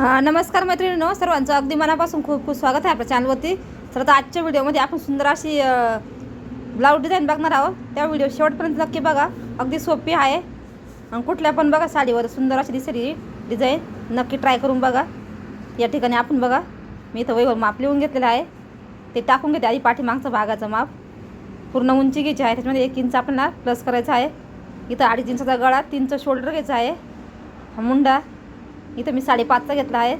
नमस्कार मैत्रिणींनो सर्वांचं अगदी मनापासून खूप खूप स्वागत आहे आपल्या चॅनलवरती तर आता आजच्या व्हिडिओमध्ये आपण सुंदर अशी ब्लाऊज डिझाईन बघणार आहोत. त्या व्हिडिओ शेवटपर्यंत नक्की बघा. अगदी सोपी आहे. आणि कुठल्या पण बघा साडीवर सुंदर अशी दिसरी डिझाईन नक्की ट्राय करून बघा. या ठिकाणी आपण बघा. मी इथं वहीवर माप लिहून घेतलेलं आहे. ते टाकून घेते. आधी पाठीमागचं भागाचं माप. पूर्ण उंची घ्यायची आहे. त्याच्यामध्ये एक इंच आपल्याला प्लस करायचं आहे. इथं अडीच इंचाचा गळा तीनचं शोल्डर घ्यायचं आहे. मुंडा. इथं मी साडेपाचचा घेतला आहे.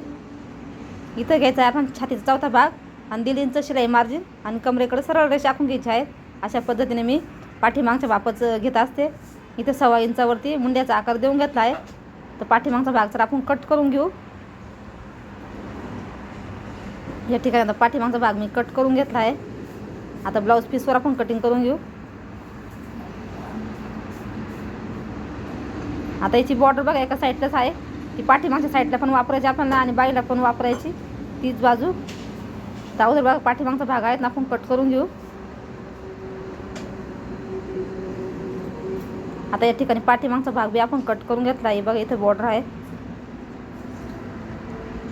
इथं घ्यायचा आहे आपण छातीचा चौथा भाग आणि दिलींचं शिलाई मार्जिन आणि कमरेकडे सरळ रेषा आखून घ्यायची आहे अशा पद्धतीने मी पाठीमागच्या बापच घेत असते. इथं सव्वा इंचावरती मुंड्याचा आकार देऊन घेतला आहे. तर पाठीमागचा भाग जर आपण कट करून घेऊ. या ठिकाणी आता पाठीमागचा भाग मी कट करून घेतला आहे. आता ब्लाऊज पीसवर आपण कटिंग करून घेऊ. आता याची बॉर्डर बघा एका साईडलाच आहे. ती पाठीमागच्या साईडला पण वापरायची आपल्याला आणि बाईला पण वापरायची. तीच बाजू. जाऊ अगोदर बघा पाठीमागचा भाग आहेत ना आपण कट करून घेऊ. आता या ठिकाणी पाठीमागचा भाग बी आपण कट करून घेतला. आहे बघा इथं बॉर्डर आहे.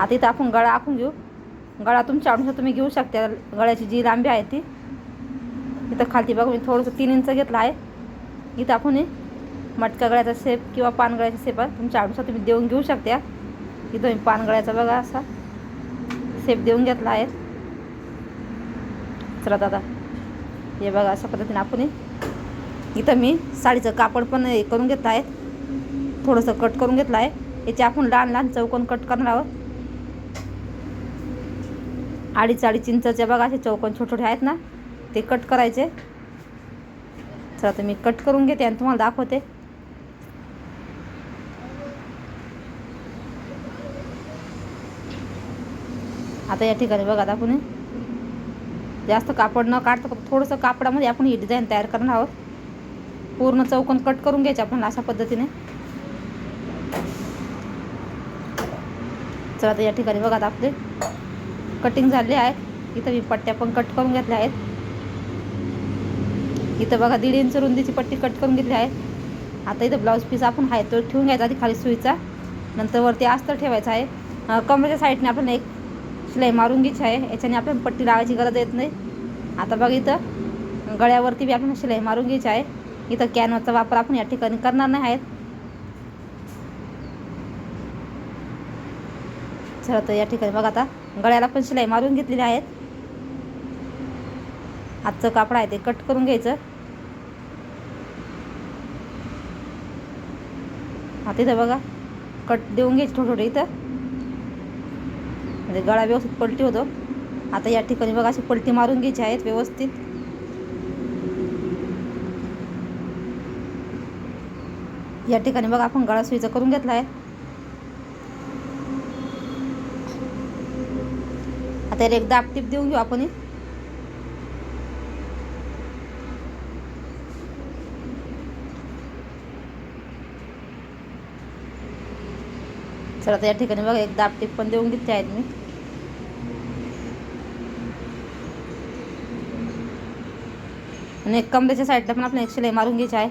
आता इथं आपण गळा आखून घेऊ. गळा तुमच्या अनुसार तुम्ही घेऊ शकता. गळ्याची जी लांबी आहे ती. इथं खालती बघा मी थोडंसं तीन इंच घेतलं आहे. इथं आपण मटका गळ्याचा शेप किंवा पानगळ्याचा शेप आहे तुमच्या आवडीनुसार तुम्ही देऊन घेऊ शकता. इथं मी पानगळ्याचा बघा असा शेप देऊन घेतला आहे. चला दादा हे बघा अशा पद्धतीने आपण इथं मी साडीचं कापड पण हे करून घेतलं आहे. थोडंसं कट करून घेतलं आहे. याचे आपण लहान लहान चौकोन कट करणार आहोत. अडीच अडीच इंचाचे बघा असे चौकोन छोटे छोटे आहेत ना ते कट करायचे. चला तर मी कट करून घेते आणि तुम्हाला दाखवते. आता या ठिकाणी बघा आपण जास्त कापड न काढता फक्त थोडंसं कापडामध्ये आपण ही डिझाईन तयार करणार आहोत. पूर्ण चौकन कट करून घ्यायचे आपण अशा पद्धतीने. चला आता या ठिकाणी बघा आपले कटिंग झाले आहे इथं मी पट्ट्या पण कट करून घेतल्या आहेत. इथं बघा दीड इंच रुंदीची पट्टी कट करून घेतली आहे. आता इथं ब्लाऊज पीस आपण आहे तो ठेवून घ्यायचा आधी खाली सुईचा. नंतर वरती आस्तर ठेवायचा आहे. कमरेच्या साईडने आपण एक शिलाई मारून घ्यायची आहे. याच्याने आपल्याला पट्टी लावायची गरज येत नाही. आता बघा इथं गळ्यावरती बी आपल्याला शिलाई मारून घ्यायची आहे. इथं कॅनवाचा वापर आपण या ठिकाणी करणार नाही आहेत. चला तर या ठिकाणी बघा आता गळ्याला पण शिलाई मारून घेतलेली आहेत. आजचं कापड आहे ते कट करून घ्यायचं. आता इथं बघा कट देऊन घ्यायचं थोडं थोडं इथं. म्हणजे गळा व्यवस्थित पलटी होतो. आता या ठिकाणी बघा अशी पलटी मारून घ्यायची आहेत व्यवस्थित. या ठिकाणी बघा आपण गळा सुईचा करून घेतला आहे. आता याला एक दाब टीप देऊन घेऊ आपण चला आता या ठिकाणी बघा एक दाब टीप पण देऊन घेतले आहेत मी. आणि एक कमरेच्या साईडला पण आपल्याला एक शिलाई मारून घ्यायची आहे.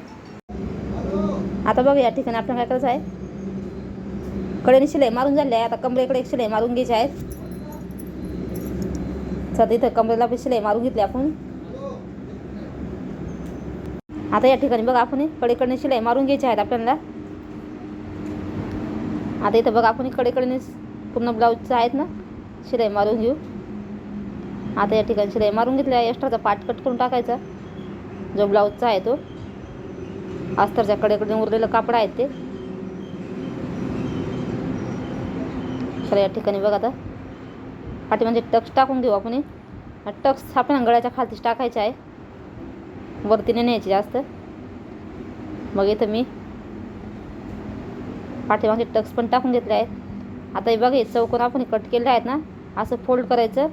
आता बघ या ठिकाणी आपण काय करायचं आहे? कडेने शिलाई मारून झाली आहे. आता कमरेकडे एक शिलाई मारून घ्यायची आहे. सध्या इथं कमरेला पण शिलाई मारून घेतली आपण. आता या ठिकाणी बघा आपण कडेकडने कडेकडे शिलाई मारून घ्यायची आहेत आपल्याला. आता इथं बघा आपण हे कडेकडे पूर्ण ब्लाऊजचं आहेत ना शिलाई मारून घेऊ. आता या ठिकाणी शिलाई मारून घेतली आहे. एक्स्ट्राचा पाठ कट करून टाकायचा. जो ब्लाऊजचा आहे तो. अस्तरच्या कडेकडे उरलेलं कापड आहे ते. चला या ठिकाणी बघा आता. पाठी म्हणजे टक्स टाकून घेऊ आपण टक्स आपण गळ्याच्या खालतीच टाकायचे आहे. वरतीने न्यायचे न्यायची जास्त. मग इथं मी पाठीमागे टक्स पण टाकून घेतले आहेत. आता हे बघा हे चौकोन आपण कट केले आहेत ना असं फोल्ड करायचं.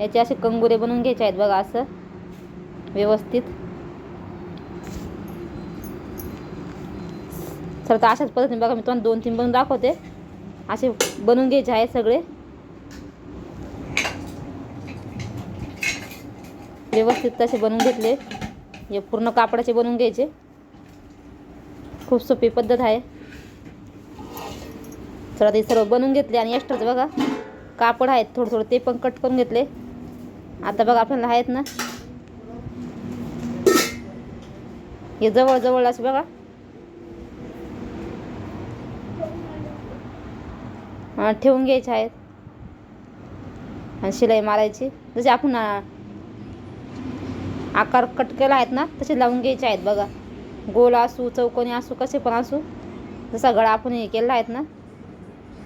याचे असे कंगुरे बनवून घ्यायचे आहेत बघा असं व्यवस्थित. सर तर अशाच पद्धतीने बघा मी तुम्हाला दोन तीन बनवून दाखवते. असे बनवून घ्यायचे आहेत सगळे. व्यवस्थित तसे बनवून घेतले. हे पूर्ण कापडाचे बनवून घ्यायचे. खूप सोपी पद्धत आहे. तर आता हे सर्व बनवून घेतले आणि एक्स्ट्राचं बघा. कापड आहेत थोडं थोडं ते पण कट करून घेतले. आता बघा आपल्याला आहेत ना. हे जवळजवळ असे बघा. ठेवून घ्यायचे आहेत. आणि शिलाई मारायची. जसे आपण आकार कट केला आहेत ना तसे लावून घ्यायचे आहेत बघा. गोल असू चौकोनी असू कसे पण असू जसा गळा आपण हे केला आहेत ना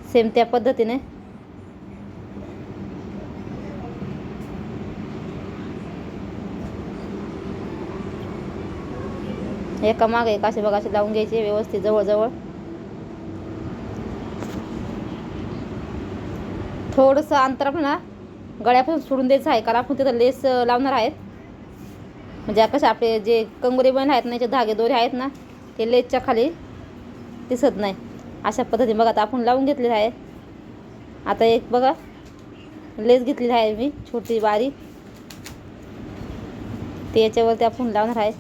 सेम त्या पद्धतीने. एका मागे एक असे बघा असे लावून घ्यायचे व्यवस्थित जवळजवळ. थोडंसं अंतर आपण ना गळ्यापासून सोडून द्यायचं आहे. कारण आपण तिथं लेस लावणार आहेत. म्हणजे कसे आपले जे कंगोरे बन आहेत ना याचे धागे दोरे आहेत ना ते लेसच्या खाली दिसत नाही. अशा पद्धतीने बघा आता आपण लावून घेतलेलं आहे. आता एक बघा लेस घेतलेली आहे मी छोटी बारीक ते याच्यावरती आपण लावणार आहे.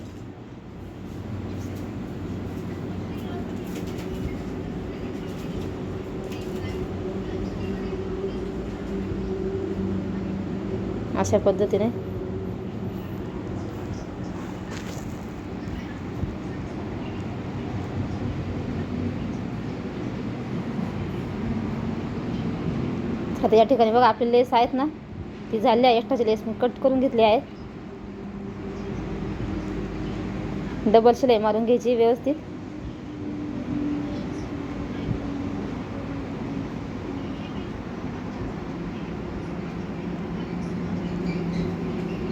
अशा पद्धतीने. आता या ठिकाणी बघा आपले लेस आहेत ना ती झाली आहे एक्स्ट्राची लेस मी कट करून घेतली आहे. डबल शिलाई मारून घ्यायची व्यवस्थित.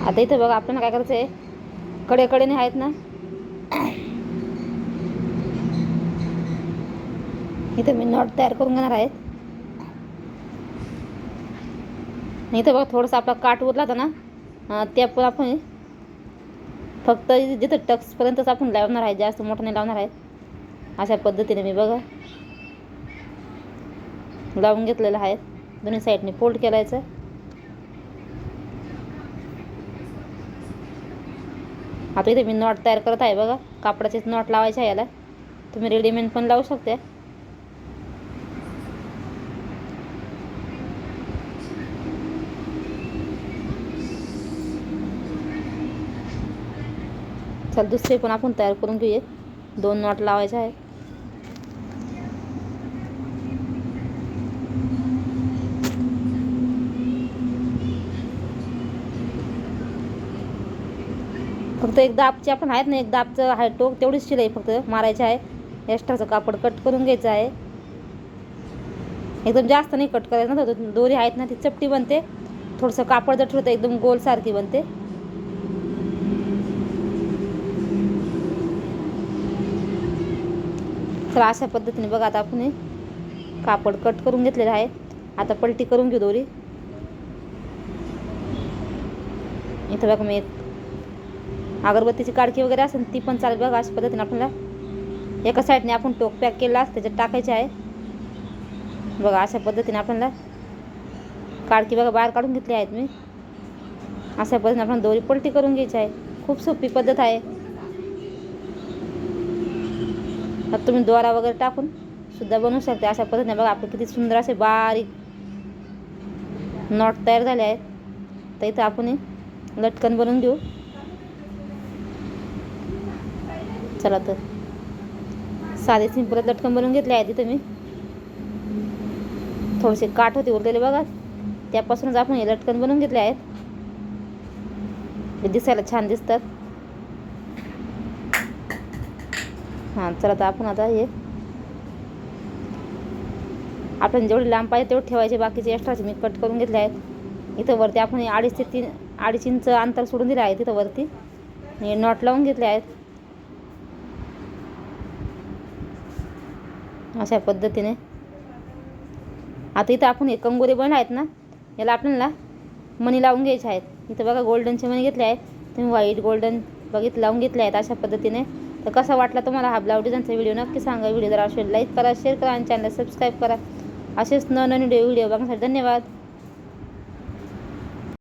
आता इथं बघा आपल्याला काय करायचं आहे कडे कडेने आहेत ना? इथं मी नॉट तयार करून घेणार आहेत. इथं बघा थोडंसं आपला काट उरला होता ना अं, ते पण आपण फक्त जिथं टक्सपर्यंतच आपण लावणार आहे जास्त मोठं नाही लावणार आहे. अशा पद्धतीने मी बघा लावून घेतलेलं आहे. दोन्ही साईडने फोल्ड केलायचं. आता इथे मी नॉट तयार करत आहे बघा. कापडाचेच नॉट लावायचे आहे याला. तुम्ही रेडीमेड पण लावू शकते. चल दुसरे पण आपण तयार करून घेऊया दोन नॉट लावायचे आहे फक्त एक दाबचे पण आहेत ना एक दाबचं आहे टोक तेवढीच शिलाई फक्त मारायची आहे. एक्स्ट्राचं कापड कट करून घ्यायचं आहे. एकदम जास्त नाही कट करायचं ना दोरी आहेत ना ती चपटी बनते. थोडंसं कापड जर ठेवतं एकदम गोलसारखी बनते. तर अशा पद्धतीने बघा आता आपण कापड कट करून घेतलेलं आहे. आता पलटी करून घेऊ दोरी. इथं बघा मी अगरबत्तीची काडकी वगैरे असेल ती पण चालेल बघा अशा पद्धतीने आपल्याला एका साईडने आपण टोक पॅक केला असं त्याच्यात टाकायचे आहे. बघा अशा पद्धतीने आपल्याला काडकी बघा बाहेर काढून घेतली आहेत मी. अशा पद्धतीने आपण दोरी पलटी करून घ्यायची आहे. खूप सोपी पद्धत आहे. आता तुम्ही दोरा वगैरे टाकून सुद्धा बनवू शकता. अशा पद्धतीने बघा आपले किती सुंदर असे बारीक नॉट तयार झाले आहेत. तर इथं आपण लटकन बनवून घेऊ. चला तर. साधे सिंपल लटकन बनवून घेतले आहे तिथं मी थोडेसे काठ होते उरलेले बघा. त्यापासूनच आपण हे लटकन बनवून घेतले आहेत. हे दिसायला छान दिसतात. हां चला तर आपण आता हे. आपण जेवढे लांब पाहिजे तेवढे ठेवायचे बाकीचे एक्स्ट्राचे मी कट करून घेतले आहेत. इथं वरती आपण हे अडीच ते तीन अडीच इंच अंतर सोडून दिलं आहे तिथं वरती. हे नॉट लावून घेतले आहेत. अशा पद्धतीने. आता इथं आपण हे कंगोरे बन आहेत ना याला आपल्याला मणी लावून घ्यायचे आहेत. इथं बघा गोल्डनचे मणी घेतले आहेत. तुम्ही व्हाईट गोल्डन बघित लावून घेतले आहेत अशा पद्धतीने. तर कसा वाटला तुम्हाला हा ब्लाऊज डिझाईनचा व्हिडिओ नक्की सांगा. व्हिडिओ जर असेल लाईक करा शेअर करा आणि चॅनल सबस्क्राईब करा. असेच नवनवीन व्हिडिओ बघण्यासाठी धन्यवाद.